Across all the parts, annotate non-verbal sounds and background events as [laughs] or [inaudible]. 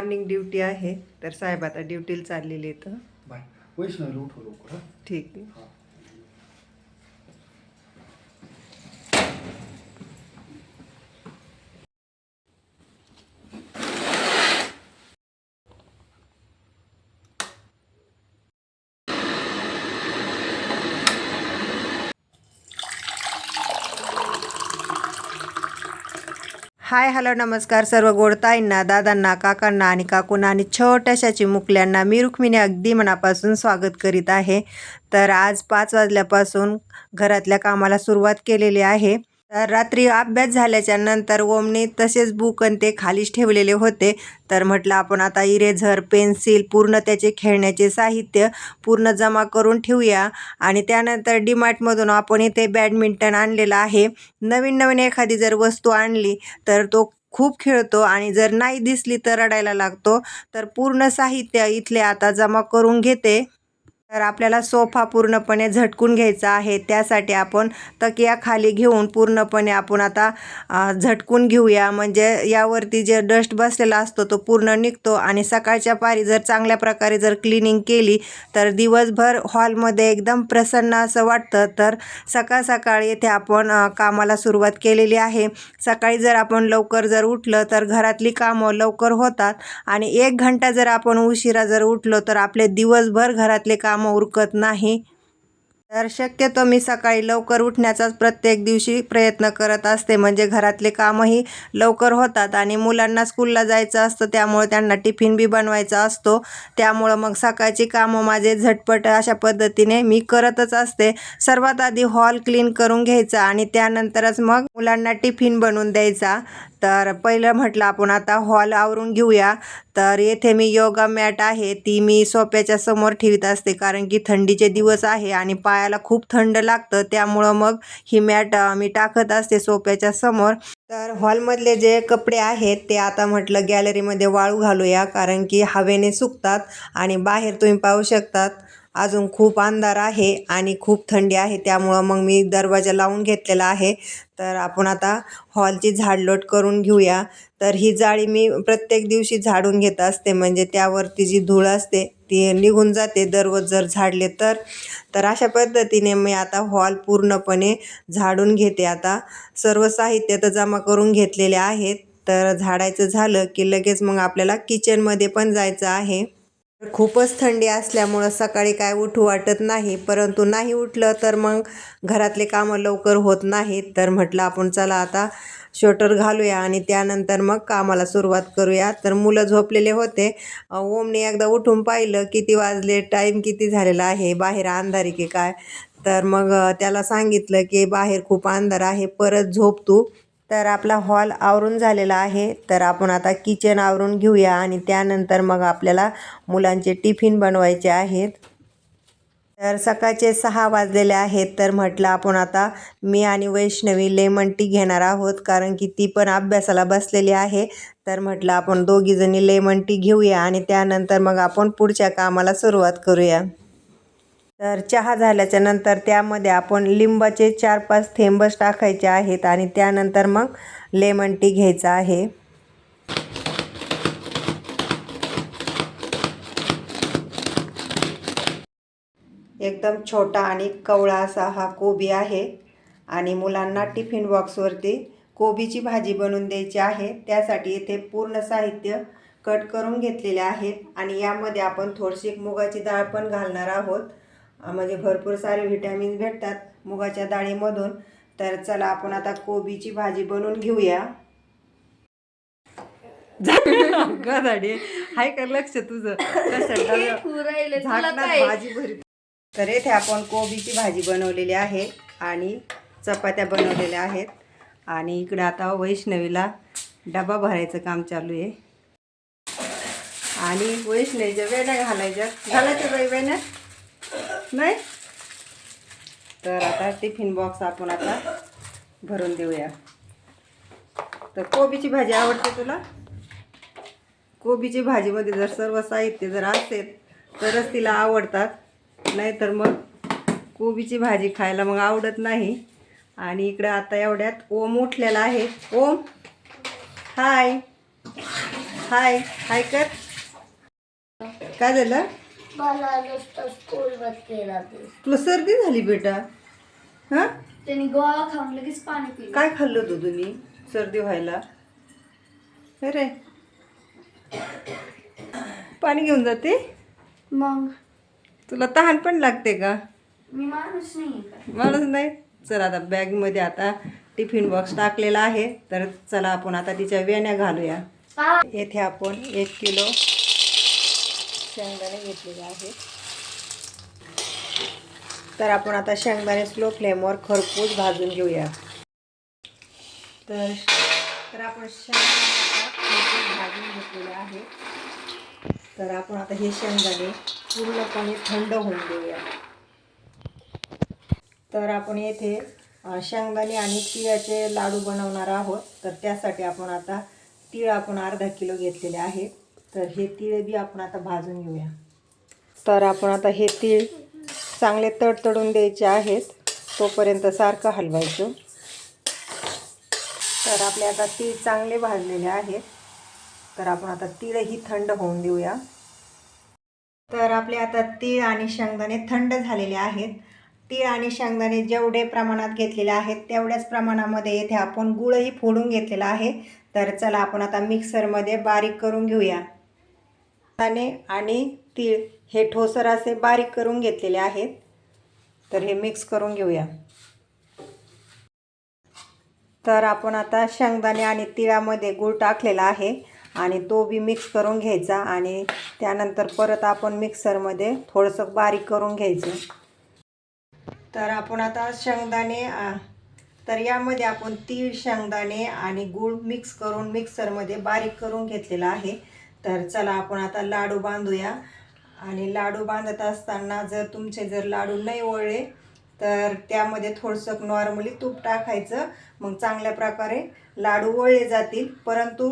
Morning duty आहे. तर साहेब आता ड्युटीला चाललेले इथं बाय. वैष्णवीला उठव लवकर हा. ठीक आहे. हाय हॅलो नमस्कार सर्व गोडताईंना दादांना काकांना आणि काकूंना आणि छोट्याशा चिमुकल्यांना मी रुक्मिणी अगदी मनापासून स्वागत करीत आहे. तर आज पाच वाजल्यापासून घरातल्या कामाला सुरुवात केलेली आहे. तर रात्री अभ्यास झाल्याच्यानंतर ओमने तसेच बुक आणि ते खालीच ठेवलेले होते. तर म्हटलं आपण आता इरेझर पेन्सिल पूर्ण त्याचे खेळण्याचे साहित्य पूर्ण जमा करून ठेवूया. आणि त्यानंतर डीमार्टमधून आपण इथे बॅडमिंटन आणलेलं आहे. नवीन नवीन एखादी जर वस्तू आणली तर तो खूप खेळतो. आणि जर नाही दिसली तर रडायला लागतो. तर पूर्ण साहित्य इथले आता जमा करून घेते. तर आपल्याला सोफा पूर्णपणे झटकून घ्यायचा आहे. त्यासाठी आपण तकिया खाली घेऊन पूर्णपणे आपण आता झटकून घेऊया. म्हणजे यावरती जे डस्ट बसलेला असतो तो पूर्ण निघतो आणि सकाळच्या पारी जर चांगल्या प्रकारे जर क्लिनिंग केली तर दिवसभर हॉलमध्ये एकदम प्रसन्न असं वाटतं. तर सकाळ सकाळी येथे आपण कामाला सुरुवात केलेली आहे. सकाळी जर आपण लवकर जर उठलं तर घरातली कामं लवकर होतात आणि एक घंटा जर आपण उशिरा जर उठलो तर आपले दिवसभर घरातले काम उरकत नाही. तर शक्यतो मी सकाळी लवकर उठण्याचाच प्रत्येक दिवशी प्रयत्न करत असते. म्हणजे घरातले कामही लवकर होतात आणि मुलांना स्कूलला जायचं असतं त्यामुळे त्यांना टिफिन बी बनवायचा असतो. त्यामुळं मग सकाळची कामं माझे झटपट अशा पद्धतीने मी करतच असते. सर्वात आधी हॉल क्लीन करून घ्यायचा आणि त्यानंतरच मग मुलांना टिफिन बनवून द्यायचा. तर पहिलं म्हटलं आपण आता हॉल आवरून घेऊया. तर येथे मी योगा मॅट आहे ती मी सोप्याच्या समोर ठेवीत असते कारण की थंडीचे दिवस आहे आणि पायाला खूप थंड लागतं त्यामुळं मग ही मॅट मी टाकत असते सोप्याच्या समोर. तर हॉलमधले जे कपडे आहेत ते आता म्हटलं गॅलरीमध्ये वाळू घालूया कारण की हवेने सुकतात आणि बाहेर तुम्ही पाहू शकतात. अजून खूप अंधार आहे आणि खूप थंडी आहे त्यामुळं मग मी दरवाजा लावून घेतलेला आहे. तर आपण आता हॉलची झाडलोट करून घेऊया. तर ही जाळी मी प्रत्येक दिवशी झाडून घेत असते म्हणजे त्यावरती जी धूळ असते ती निघून जाते दररोज जर झाडले तर. तर अशा पद्धतीने मी आता हॉल पूर्णपणे झाडून घेते. आता सर्व साहित्य तर जमा करून घेतलेले आहेत. तर झाडायचं झालं की लगेच मग आपल्याला किचनमध्ये पण जायचं आहे. खूपच थंडी असल्यामुळं सकाळी काय उठू वाटत नाही. परंतु नाही उठलं तर मग घरातले कामं लवकर होत नाहीत. तर म्हटलं आपण चला आता श्वेटर घालूया आणि त्यानंतर मग कामाला सुरुवात करूया. तर मुलं झोपलेले होते. ओमने एकदा उठून पाहिलं किती वाजले टाईम किती झालेला आहे बाहेर अंधारी की काय? तर मग त्याला सांगितलं की बाहेर खूप अंधार आहे परत झोप तू. तर आपला हॉल आवरून झालेला आहे. तर आपण आता किचन आवरून घेऊया आणि त्यानंतर मग आपल्याला मुलांचे टिफिन बनवायचे आहेत. तर सकाळचे सहा वाजलेले आहेत. तर म्हटलं आपण आता मी आणि वैष्णवी लेमन टी घेणार आहोत कारण की ती पण अभ्यासाला बसलेली आहे. तर म्हटलं आपण दोघीजणी लेमन टी घेऊया आणि त्यानंतर मग आपण पुढच्या कामाला सुरुवात करूया. तर चहा झाल्याच्यानंतर त्यामध्ये आपण लिंबाचे चार पाच थेंबच टाकायचे आहेत आणि त्यानंतर मग लेमन टी घ्यायचा आहे. एकदम छोटा आणि कवळा असा हा कोबी आहे आणि मुलांना टिफिन बॉक्सवरती कोबीची भाजी बनवून द्यायची आहे. त्यासाठी इथे पूर्ण साहित्य कट करून घेतलेले आहेत आणि यामध्ये आपण थोडीशी मुगाची डाळ पण घालणार आहोत. म्हणजे भरपूर सारे व्हिटॅमिन भेटतात मुगाच्या डाळीमधून. तर चला आपण आता कोबीची भाजी बनवून घेऊया. [laughs] गदाडे हाय का लक्ष तुझं. भाजी भरी तर येथे आपण कोबीची भाजी बनवलेली आहे आणि चपात्या बनवलेल्या आहेत. आणि इकडे आता वैष्णवीला डबा भरायचं काम चालू आहे. आणि वैष्णवीच्या वेण्या घालायच्या. घालायच्या बाई वेण्या? नाही? तर आता टिफिन बॉक्स आपण आता भरून देऊया. तर कोबीची भाजी आवडते तुला? कोबीची भाजीमध्ये जर सर्व साहित्य जर असेल तरच तिला आवडतात. नाहीतर मग कोबीची भाजी खायला मग आवडत नाही. आणि इकडं आता एवढ्यात ओम उठलेला आहे. ओम हाय. हाय हाय कर. काय झालं? मला नुसतं स्कूल बस केला ते तुला सर्दी झाली बेटा? हा? त्यांनी गोवा खाऊन लगेच पाणी पिलं. काय खाल्लं होतं तुम्ही सर्दी व्हायला? अरे. पाणी घेऊन जाते? मग? तुला तहान पण लागते का? मी माणूस नाही माणूस नाही? चल आता बॅगमध्ये आता टिफिन बॉक्स टाकलेला आहे. तर चला आपण आता तिच्या वेण्या घालूया. येथे आपण एक किलो शेंगदाणे घेतलेले आहेत. तर आपण आता शेंगदाणे स्लो फ्लेमवर खरपूस भाजून घेऊया. तर तर आपण शेंगदाणे आता भाजून घेतलेले आहे तर आपण आता हे शेंगदाणे पूर्णपणे थंड होऊन देऊया तर आपण येथे शेंगदाणे आणि तिळाचे लाडू बनवणार आहोत. तर त्यासाठी आपण आता तीळ आपण अर्धा किलो घेतलेले आहे. तर हे तीळ बी आपण आता भाजून घेऊया. तर आपण आता हे तीळ चांगले तडतडून द्यायचे आहेत. तोपर्यंत सारखं हलवायचं. तर आपले आता तीळ चांगले भाजलेले आहेत. तर आपण आता तीळही थंड होऊन देऊया. तर आपले आता तीळ आणि शेंगदाणे थंड झालेले आहेत. तीळ आणि शेंगदाणे जेवढे प्रमाणात घेतलेले आहेत तेवढ्याच प्रमाणामध्ये येथे आपण गुळही फोडून घेतलेला आहे. तर चला आपण आता मिक्सरमध्ये बारीक करून घेऊया. शेंगदाणे आणि तीळ हे ठोसर असे बारीक करून घेतलेले आहेत. तर हे मिक्स करून घेऊया. तर आपण आता शेंगदाणे आणि तिळामध्ये गूळ टाकलेला आहे आणि तो बी मिक्स करून घ्यायचा आणि त्यानंतर परत आपण मिक्सरमध्ये थोडंसं बारीक करून घ्यायचं. तर आपण आता शेंगदाणे तर यामध्ये आपण तीळ शेंगदाणे आणि गूळ मिक्स करून मिक्सरमध्ये बारीक करून घेतलेला आहे. तर चला आपण आता लाडू बांधूया. आणि लाडू बांधत असताना जर तुमचे जर लाडू नाही वळले तर त्यामध्ये थोडंसं नॉर्मली तूप टाकायचं. मग चांगल्या प्रकारे लाडू वळले जातील. परंतु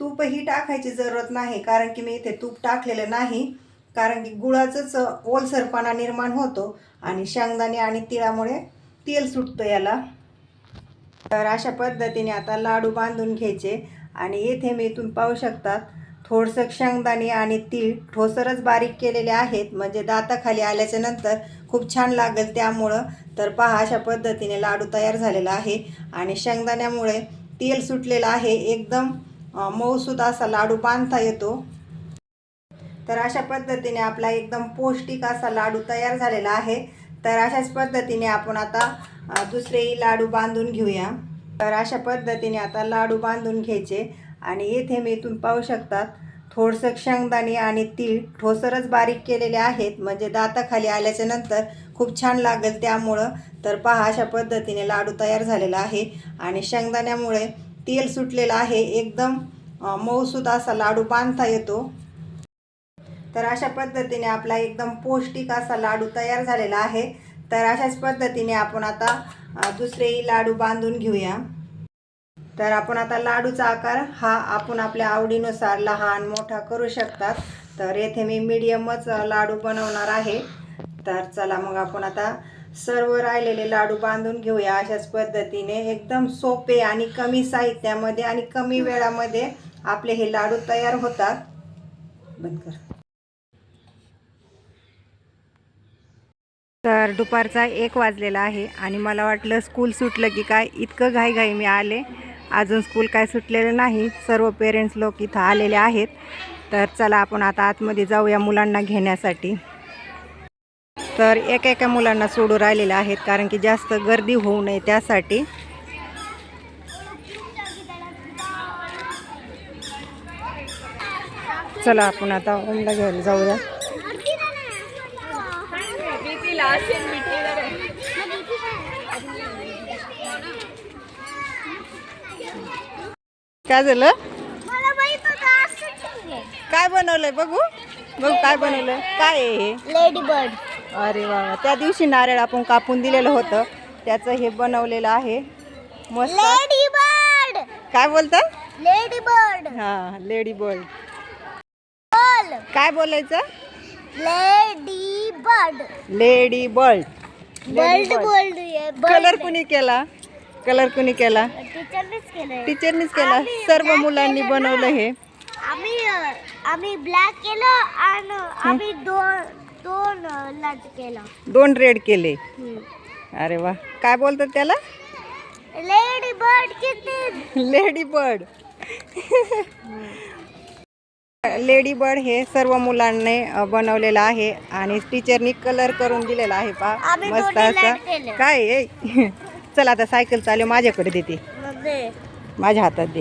तूपही टाकायची जरूरत नाही कारण की मी इथे तूप टाकलेलं नाही. कारण की गुळाचंच ओलसरपणा निर्माण होतो आणि शेंगदाणे आणि तिळामुळे तेल सुटतं याला. तर अशा पद्धतीने आता लाडू बांधून घ्यायचे. आणि येथे मी तुम्ही पाहू शकतात थोडंसं शेंगदाणे आणि तीळ ठोसरच बारीक केलेले आहेत. म्हणजे दाताखाली आल्याच्यानंतर खूप छान लागेल त्यामुळं. तर पहा अशा पद्धतीने लाडू तयार झालेला आहे. आणि शेंगदाण्यामुळे तेल सुटलेलं आहे. एकदम मऊसूद असा लाडू बांधता येतो. तर अशा पद्धतीने आपला एकदम पौष्टिक असा लाडू तयार झालेला आहे. तर अशाच पद्धतीने आपण आता दुसरेही लाडू बांधून घेऊया. तर अशा पद्धतीने आता लाडू बांधून घ्यायचे. आणि येथे मी तुम्ही पाहू शकतात. थोडंसं शेंगदाणे आणि तीळ ठोसरच बारीक केलेले आहेत. म्हणजे दाताखाली आल्याच्यानंतर खूप छान लागेल त्यामुळं. तर पहा अशा पद्धतीने लाडू तयार झालेला आहे. आणि शेंगदाण्यामुळे तेल सुटलेलं आहे. एकदम मऊसूद असा लाडू बांधता येतो. तर अशा पद्धतीने आपला एकदम पौष्टिक असा लाडू तयार झालेला आहे. तर अशाच पद्धतीने आपण आता दुसरेही लाडू बांधून घेऊया. तर आपण आता लाडूचा आकार हा आपण आपल्या आवडीनुसार लहान मोठा करू शकतात. तर येथे मी मीडियमच लाडू बनवणार आहे. तर चला मग आपण आता सर्व राहिलेले लाडू बांधून घेऊया. अशाच पद्धतीने एकदम सोपे आणि कमी साहित्यामध्ये आणि कमी वेळामध्ये आपले हे लाडू तयार होतात. बंद कर. तर दुपारचा एक वाजलेला आहे आणि मला वाटलं स्कूल सुटलं की काय इतकं घाईघाई मी आले. अजून स्कूल काय सुटलेलं नाही. सर्व पेरेंट्स लोक इथं आलेले आहेत. तर चला आपण आता आतमध्ये जाऊया मुलांना घेण्यासाठी. तर एका एका मुलांना सोडून राहिलेले आहेत कारण की जास्त गर्दी होऊ नये त्यासाठी. चला आपण आता ओमला घ्यायला जाऊया. काय झालं? काय बनवलंय बघू? बघू काय बनवलंय. काय आहे हे? लेडी बर्ड अरे वा. त्या दिवशी नारळ आपण कापून दिलेलं होतं. त्याचं हे बनवलेलं आहे. मस्त. लेडी बर्ड काय बोलतात लेडी बर्ड हा लेडी बर्ड बोल काय बोलायचं? Lady bird lady bird bird बोलतोय कलर कुणी केला? कलर कुणी केला? टीचरनेच केला. सर्व मुलांनी बनवलं हे. आम्ही आम्ही ब्लॅक केलं आणि आम्ही दोन दोन लाट केलं. दोन रेड केले. अरे वा. काय बोलतात त्याला? लेडी बर्ड किती? लेडी बर्ड लेडी बर्ड हे सर्व मुलांनी अ, बनवलेलं आहे आणि टीचरनी कलर करून दिलेला आहे पा आम्ही मस्त दोन्ही असं केलं. काय आहे? चल आता सायकल चालव माझ्याकडे देते माझ्या हातात दे.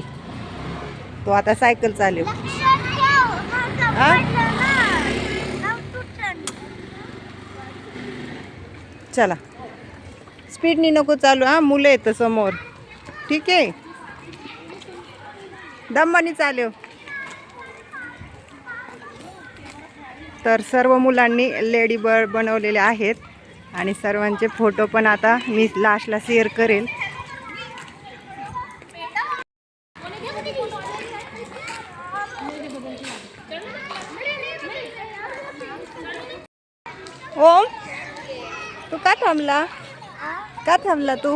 तो आता सायकल तुटलं. चला. स्पीडनी नको चालू हा? मुलं येतं समोर. ठीक आहे? दमानी चालव. तर सर्व मुलांनी लेडी बर्ड बनवलेले आहेत. आणि सर्वांचे फोटो पण आता मी लास्टला शेअर करेल ओम तू का थांबला? का थांबला तू?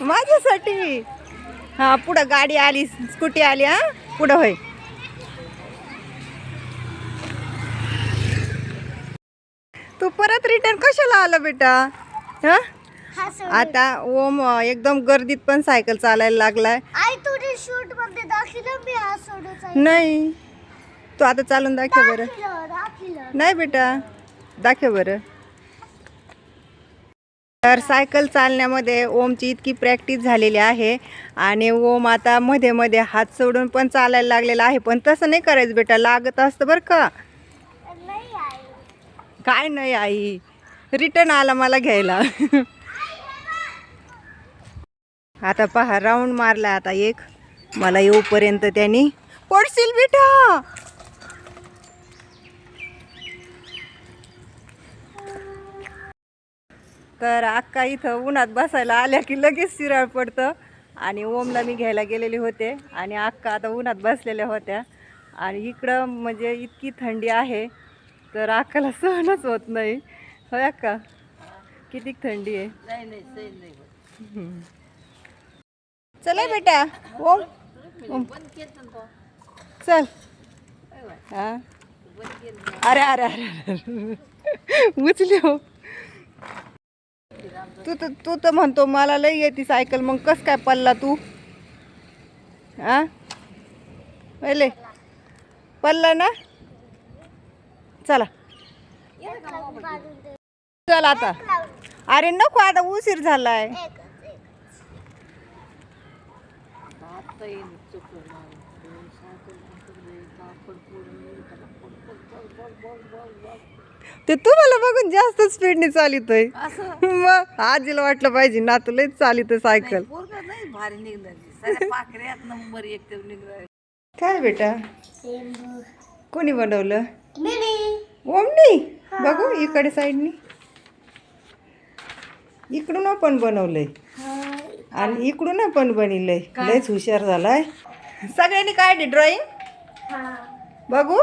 माझ्यासाठी? हा पुढं गाडी आली स्कूटी आली हा? पुढं होय तू परत रिटर्न कशाला आला बेटा? हा. आता ओम एकदम गर्दीत पण सायकल चालायला लागलाय. नाही. तू आता चालून दाखव बरं. नाही बेटा. दाखव बरं. तर सायकल चालण्यामध्ये ओमची इतकी प्रॅक्टिस झालेली आहे आणि ओम आता मध्ये मध्ये हात सोडून पण चालायला लागलेला आहे. पण तसं नाही करायचं बेटा. लागत असतं बरं का. नाही आई. काय नाही आई. रिटर्न आला मला घ्यायला. आता पहा राऊंड मारला आता एक. मला येऊपर्यंत त्यांनी पडशील बेटा तर अक्का इथं उन्हात बसायला आल्या की लगेच शिराळ पडतं. आणि ओमला मी घ्यायला गेलेले होते. आणि अक्का आता उन्हात बसलेल्या होत्या. आणि इकडं म्हणजे इतकी थंडी आहे तर अक्काला सहनच होत नाही. होय अक्का किती थंडी आहे? हम्म. चला बेटा. ओम. ओम. चल. हा. अरे अरे अरे अरे. उचली हो. तू तर तू तर म्हणतो मला लई येते सायकल मग कस काय पल्ला तू? हा? पहिले. पल्ला ना? चला. चल आता. अरे नको आता उशीर झालाय. ते तुम्हाला बघून जास्त स्पीडने चालितोय. [laughs] मग आजीला वाटलं पाहिजे ना तुला चालित सायकल. नाही भारी निघणार सगळ्या पाकऱ्यात नंबर एक ते निघणार काय बेटा? कोणी बनवलं? मिनी. ओमनी. बघू इकडे साईडनी. इकडून पण बनवलंय. आणि इकडून पण बनवलंय. लयच हुशार झालाय. सगळ्यांनी काढली ड्रॉइंग बघू.